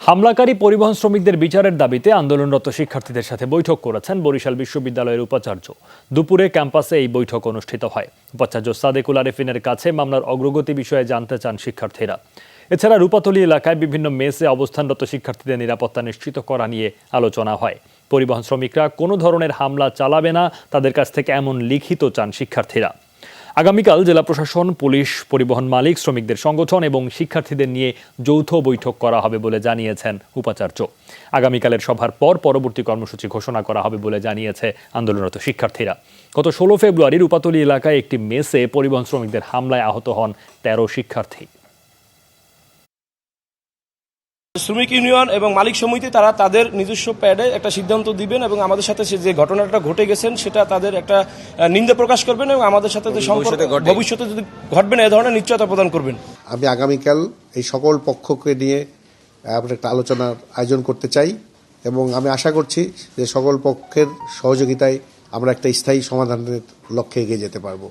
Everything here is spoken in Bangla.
হামলাকারী পরিবহন শ্রমিকদের বিচারের দাবিতে আন্দোলনরত শিক্ষার্থীদের সাথে বৈঠক করেছেন বরিশাল বিশ্ববিদ্যালয়ের উপাচার্য। দুপুরে ক্যাম্পাসে এই বৈঠক অনুষ্ঠিত হয়। উপাচার্য সাদেকুল আরেফিনের কাছে মামলার অগ্রগতি বিষয়ে জানতে চান শিক্ষার্থীরা। এছাড়া রূপাতলী এলাকায় বিভিন্ন মেসে অবস্থানরত শিক্ষার্থীদের নিরাপত্তা নিশ্চিত করা নিয়ে আলোচনা হয়। পরিবহন শ্রমিকরা কোনো ধরনের হামলা চালাবে না, তাদের কাছ থেকে এমন লিখিত চান শিক্ষার্থীরা। আগামীকাল জেলা প্রশাসন, পুলিশ, পরিবহন মালিক, শ্রমিকদের সংগঠন এবং শিক্ষার্থীদের নিয়ে যৌথ বৈঠক করা হবে বলে জানিয়েছেন উপাচার্য। আগামীকালের সভার পর পরবর্তী কর্মসূচি ঘোষণা করা হবে বলে জানিয়েছে আন্দোলনরত শিক্ষার্থীরা। গত ষোলো ফেব্রুয়ারির রূপাতলী এলাকায় একটি মেসে পরিবহন শ্রমিকদের হামলায় আহত হন তেরো শিক্ষার্থী। শ্রমিক ইউনিয়ন এবং মালিক সমিতি তারা তাদের নিজস্ব প্যাডে একটা সিদ্ধান্ত দিবেন এবং আমাদের সাথে সে যে ঘটনাটা ঘটে গেছেন সেটা তাদের একটা নিন্দা প্রকাশ করবেন এবং আমাদের সাথে যে সম্পর্ক ভবিষ্যতে যদি ঘটবে না এ ধরনের নিশ্চয়তা প্রদান করবেন। আমি আগামীকাল এই সকল পক্ষকে নিয়ে আমরা একটা আলোচনার আয়োজন করতে চাই এবং আমি আশা করছি যে সকল পক্ষের সহযোগিতায় আমরা একটা স্থায়ী সমাধানের লক্ষ্যে এগিয়ে যেতে পারব।